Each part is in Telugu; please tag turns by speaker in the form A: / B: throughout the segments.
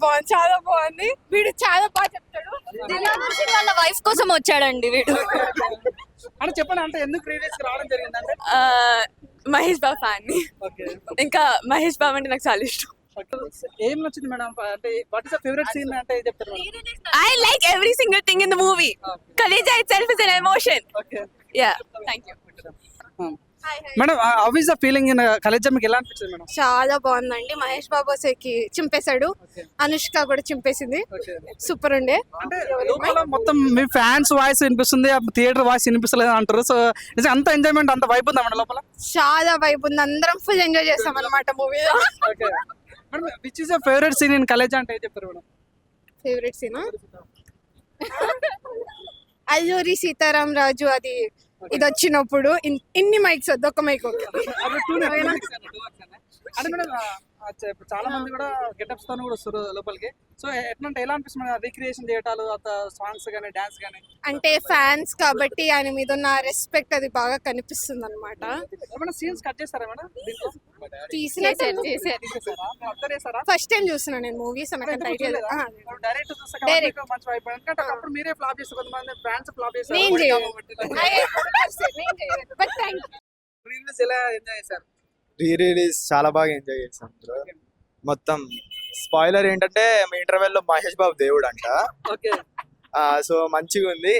A: బాగుంది చాలా బాగుంది. వీడు చాలా బాగా చెప్తాడు.
B: వాళ్ళ వైఫ్ కోసం వచ్చాడండి వీడు.
C: అంటే చెప్పండి అంటే ఎందుకు రిలీజ్ రావడం జరిగింది అంటే
A: ఆ, మహేష్ బాబు ఫ్యాన్
C: ఓకే.
A: ఇంకా మహేష్ బాబు అంటే నాకు చాలా ఇష్టం.
C: ఏం నచ్చింది మేడం? అంటే what is the favourite scene అంటే ఏం చెప్తారు
A: I like every single thing in the movie Khaleja itself is an emotion
C: okay
A: yeah thank you
C: madam how is the feeling in Khaleja మీకు ఎలా అనిపించింది మేడం
A: చాలా బాగుందండి. మహేష్ బాబు అసలుకి చింపేశాడు. అనుష్క కూడా చింపేసింది. సూపర్ ఉండే.
C: అంటే లోపల మొత్తం మీ ఫ్యాన్స్ వాయిస్ వినిపిస్తుంది థియేటర్ వాయిస్ వినిపిస్తలేదు అంటారు. సో అంత ఎంజాయ్మెంట్ అంత వైపు ఉందా మేడం లోపల?
A: చాలా వైబ్ ఉంది. అందరం ఫుల్ ఎంజాయ్ చేస్తాం అనమాట మూవీలో
C: which is favourite scene in Khaleja అంటే ఏం చెప్తారు madam
A: favourite scene Alluri Sitaram Raju అది ఇది వచ్చినప్పుడు ఇన్- ఇన్ని మైక్స్ వద్దు ఒక మైక్ ఓకే.
C: అంటే మేడం చాలా మంది కూడా గెటప్స్తో కూడా వస్తారు లోపలికి. సో ఎట్లా ఎలా అనిపిస్తుంది మేడం రీక్రియేషన్ చేయటాలు అత సాంగ్స్ కానీ డాన్స్ కానీ
A: అంటే ఫ్యాన్స్ కాబట్టి ఆయన మీద ఉన్న రెస్పెక్ట్ అది బాగా కనిపిస్తుంది అనమాట
C: సీన్స్ కట్ చేస్తారా మేడం
A: తీసిన
C: చేశారా
A: ఫస్ట్ టైం చూస్తున్నా నేను మూవీస్
C: డైరెక్ట్ మీరే ఫ్లాప్ ఫ్లాప్
D: రీ రిలీజ్ చాలా బాగా ఎంజాయ్ చేసాం బ్రో. మొత్తం స్పాయిలర్ ఏంటంటే మీ ఇంటర్వెల్లో మహేష్ బాబు దేవుడు అంట
C: ఓకే
D: సో మంచిగా ఉంది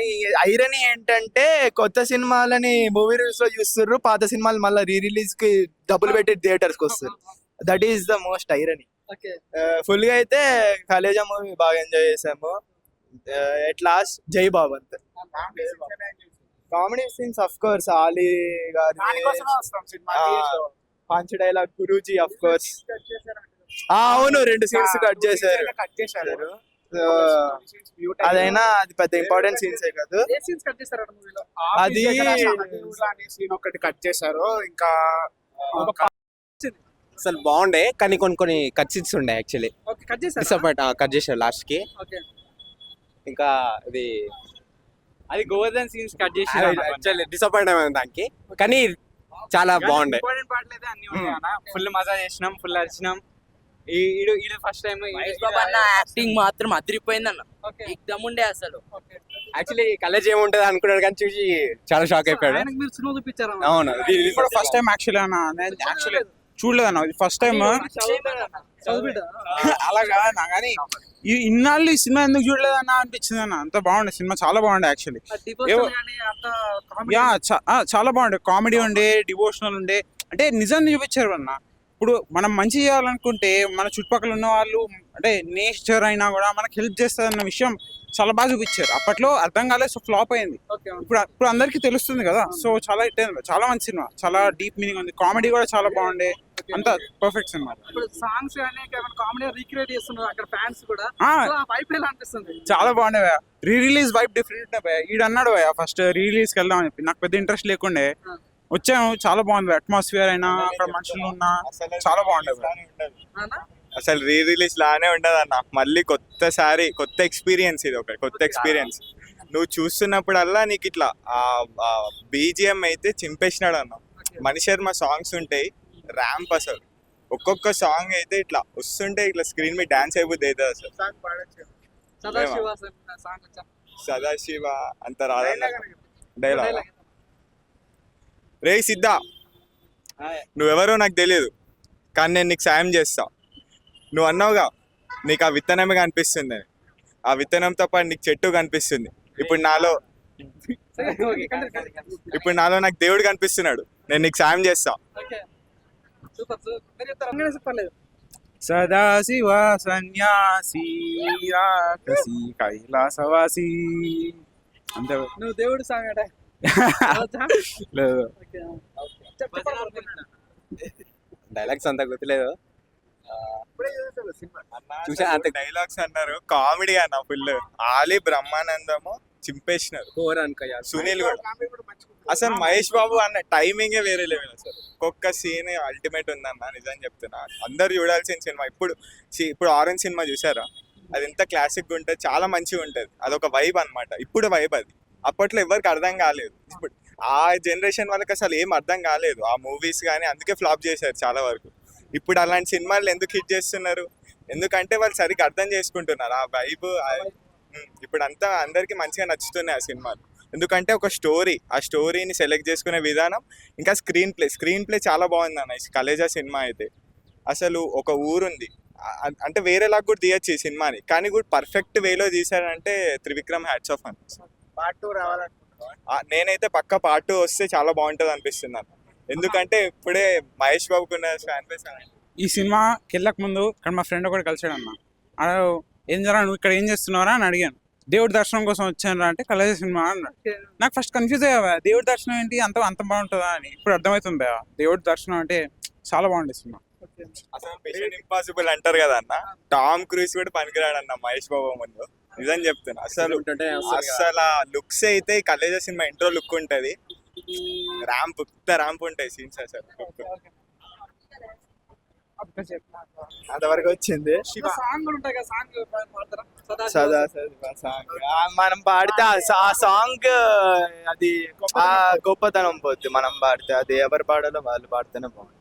D: ఐరనీ ఏంటంటే కొత్త సినిమాలని మూవీ రిలీజ్లో చూస్తుర్రు పాత సినిమాలు మళ్ళీ రీ రిలీజ్కి డబ్బులు పెట్టి థియేటర్స్కి వస్తారు that is the most irony
C: okay.
D: ఫుల్గా అయితే కాలేజా మూవీ బాగా ఎంజాయ్ చేసాము ఎట్ లాస్ట్ జై బాబు అంతే comedy scenes of course Ali గారి punch dialogue Guruji of course అవును రెండు సీన్స్ కట్ చేశారు.
E: కట్ చేశారు.
D: అదైనా అది పెద్ద ఇంపార్టెంట్ సీన్స్ కాదు.
C: ఏ సీన్స్ కట్ చేశారు మూవీలో
D: అది
E: సీన్ ఒకటి కట్ చేశారు. ఇంకా
F: అసలు బాగుండే కానీ కొన్ని కొన్ని కట్ సీన్స్ ఉండే యాక్చువల్లీ
C: ఓకే కట్ చేశారు?
F: డిసప్పాయింట్ కట్ చేశారు లాస్ట్కి.
C: ఓకే
F: ఇంకా ఇది
G: అది గోవర్ధన్ సీన్స్ కట్ చేసి
F: యాక్చువల్లీ డిసప్పాయింట్ అయింది దానికి. కానీ చాలా బాగుండే.
G: ఫుల్ మజా చేసినాం ఫుల్ అరిచినాం. ఈడు ఫస్ట్ టైం
H: మహేష్ బాబు అన్న యాక్టింగ్ మాత్రం అదిరిపోయింది అన్న ఎగ్దమ్ ఉండే అసలు.
F: యాక్చువల్లీ కలేజ్ ఏముంటది అనుకున్నాడు కానీ చూసి చాలా షాక్ అయిపోయాడు.
C: మీరు సినిమా చూపించారు?
F: అవును.
I: కూడా ఫస్ట్ టైం యాక్చువల్లీ అన్న. నేను యాక్చువల్లీ చూడలేదు అన్న ఫస్ట్ టైం అలాగా నా కానీ ఈ ఇన్నాళ్ళు ఈ సినిమా ఎందుకు చూడలేదు అన్న అనిపించింది అన్న. అంత బాగుండే. సినిమా చాలా బాగుండే యాక్చువల్లీ యా చాలా బాగుండే. కామెడీ ఉండే డివోషనల్ ఉండే. అంటే నిజాన్ని చూపించారు అన్న. ఇప్పుడు మనం మంచి చేయాలనుకుంటే మన చుట్టుపక్కల ఉన్న వాళ్ళు అంటే నేచర్ అయినా కూడా మనకి హెల్ప్ చేస్తుంది అన్న విషయం చాలా బాగా చూపించారు. అప్పట్లో అర్థం కాలేదు సో ఫ్లాప్ అయింది. ఇప్పుడు ఇప్పుడు అందరికీ తెలుస్తుంది కదా. సో చాలా హిట్ అయింది. చాలా మంచి సినిమా. చాలా డీప్ మీనింగ్ ఉంది. కామెడీ కూడా చాలా బాగుండే. అంత perfect cinema.
C: Songs comedy recreate చేస్తున్నారు అక్కడ ఫ్యాన్స్ కూడా. వైపు ఎలా అనిపిస్తుంది?
I: చాలా బాగుండే రీ రిలీజ్ వైప్ డిఫరెంట్ భయ్యా. ఈడు అన్నాడు భయ్యా ఫస్ట్ రీ రిలీజ్కి వెళ్దాం అని చెప్పి. నాకు పెద్ద ఇంట్రెస్ట్ లేకుండే. వచ్చాము. చాలా బాగుంది. అట్మాస్ఫియర్ అయినా అక్కడ మనుషులు ఉన్నా చాలా బాగుండే
C: అవునా?
D: అసలు రీ రిలీజ్ లానే ఉండదు అన్న మళ్ళీ కొత్తసారి కొత్త ఎక్స్పీరియన్స్ ఇది ఒక కొత్త ఎక్స్పీరియన్స్ నువ్వు చూస్తున్నప్పుడల్లా నీకు ఇట్లా ఆ బీజిఎం అయితే చింపేసినాడు అన్న మణి శర్మ సాంగ్స్ ఉంటాయి. ర్యాంప్ అసలు. ఒక్కొక్క సాంగ్ అయితే ఇట్లా వస్తుంటే ఇట్లా స్క్రీన్ మీద డాన్స్ అయిపోతుంది అవుతుంది అసలు
C: సదాశివ
D: అంత రాదన్న. డైలాగ్ రే సిద్ధా నువ్వెవరో నాకు తెలియదు కానీ నేను నీకు సాయం చేస్తా. నువ్వు అన్నావుగా నీకు ఆ విత్తనమే కనిపిస్తుంది అని. ఆ విత్తనంతో పాటు నీకు చెట్టు కనిపిస్తుంది. ఇప్పుడు నాలో ఇప్పుడు నాలో నాకు దేవుడు కనిపిస్తున్నాడు. నేను నీకు సాయం చేస్తా.
I: సదాశివ సన్యాసి రాకసి కైలాసవాసి. అంతే.
C: నువ్వు దేవుడు సాంగ్ అట
I: లేదు.
F: డైలాగ్స్ అంత గుర్తులేదు. చూసా అంత.
D: డైలాగ్స్ అన్నారు. కామెడీ అన్న ఫుల్. ఆలి బ్రహ్మానందము చింపేసినారు.
F: కోర్ అనుకో
D: సునీల్ కూడా. అసలు మహేష్ బాబు అన్న టైమింగే వేరే లెవెల్ అసలు. ఒక్కొక్క సీన్ అల్టిమేట్ ఉందన్న నిజం చెప్తున్నా. అందరు చూడాల్సిన సినిమా. ఇప్పుడు ఇప్పుడు ఆరెంజ్ సినిమా చూసారా? అది ఎంత క్లాసిక్ ఉంటుంది చాలా మంచిగా ఉంటుంది. అదొక వైబ్ అన్నమాట. ఇప్పుడు వైబ్ అది. అప్పట్లో ఎవరికి అర్థం కాలేదు. ఇప్పుడు ఆ జనరేషన్ వాళ్ళకి అసలు ఏం అర్థం కాలేదు. ఆ మూవీస్ కానీ అందుకే ఫ్లాప్ చేశారు చాలా వరకు. ఇప్పుడు అలాంటి సినిమాలు ఎందుకు హిట్ చేస్తున్నారు? ఎందుకంటే వాళ్ళు సరిగ్గా అర్థం చేసుకుంటున్నారు. ఆ వైబ్ ఇప్పుడు అంతా అందరికి మంచిగా నచ్చుతున్నాయి ఆ సినిమాలు. ఎందుకంటే ఒక స్టోరీ ఆ స్టోరీని సెలెక్ట్ చేసుకునే విధానం ఇంకా స్క్రీన్ ప్లే స్క్రీన్ ప్లే చాలా బాగుంది అన్న కలేజా సినిమా అయితే. అసలు ఒక ఊరుంది. అంటే వేరేలాగా కూడా తీయచ్చు ఈ సినిమాని. కానీ కూడా పర్ఫెక్ట్ వేలో తీశారంటే త్రివిక్రమ్ హ్యాట్స్ ఆఫ్ అని
E: పార్ట్ టూ రావాలనుకుంటున్నావా?
D: ఆ, నేనైతే పక్క పార్ట్ టూ వస్తే చాలా బాగుంటుంది అనిపిస్తున్నాను ఎందుకంటే ఇప్పుడే మహేష్ బాబుకున్న ఫ్యాన్ బేస్
I: ఈ సినిమాకి వెళ్ళక ముందు ఇక్కడ మా ఫ్రెండ్ ఒకటి కలిసాడు అన్న. ఏం జరా నువ్వు ఇక్కడ ఏం చేస్తున్నారా అని అడిగాను. దేవుడి దర్శనం కోసం వచ్చాను అంటే కలేజ సినిమా అన్నాడు నాకు ఫస్ట్ కన్ఫ్యూజ్ అయ్యావా? దేవుడి దర్శనం ఏంటి? అంత అంత బాగుంటుందా అని. ఇప్పుడు అర్థమవుతుంది. దేవుడి దర్శనం అంటే చాలా బాగుంది సినిమా.
D: అసలు మిషన్ ఇంపాసిబుల్ అంటారు కదా అన్న. టామ్ క్రూజ్ కూడా పనికిరాడు అన్న మహేష్ బాబు ముందు. నిజం చెప్తున్నా. అసలు అసలు ఆ లుక్స్ అయితే కలేజ సినిమా ఇంట్రో లుక్ ఉంటది. ర్యాంప్ పెద్ద ర్యాంప్ ఉంటాయి సీన్స్ అసలు.
E: అంతవరకు వచ్చింది.
C: సదా
E: సాంగ్ మనం పాడితే ఆ సాంగ్ అది ఆ గొప్పతనం పోద్ది. మనం పాడితే అది ఎవరు పాడాలో వాళ్ళు పాడితేనే బాగుంటుంది.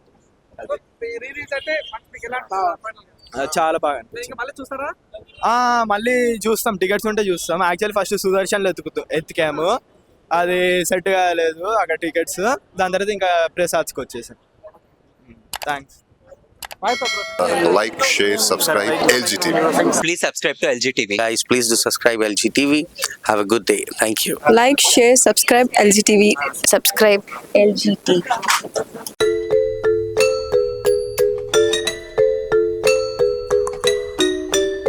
E: చాలా బాగా
C: మీరు ఇంకా మళ్ళీ చూస్తారా?
E: ఆ మళ్ళీ చూస్తాం. టికెట్స్ ఉంటే చూస్తాం. యాక్చువల్ ఫస్ట్ సుదర్శన్లో ఎత్తుకుతూ ఎత్తికాము. అది సెట్ కాలేదు అక్కడ టికెట్స్ దాని తర్వాత ఇంకా ప్రసాద్కి వచ్చేసాం. Thanks
C: bye
J: like, share, subscribe, LGTV.
F: Please subscribe to LG TV
K: Guys, please do subscribe LG TV. Have a good day. Thank you.
B: Like share subscribe LG TV subscribe ఎల్జీటీ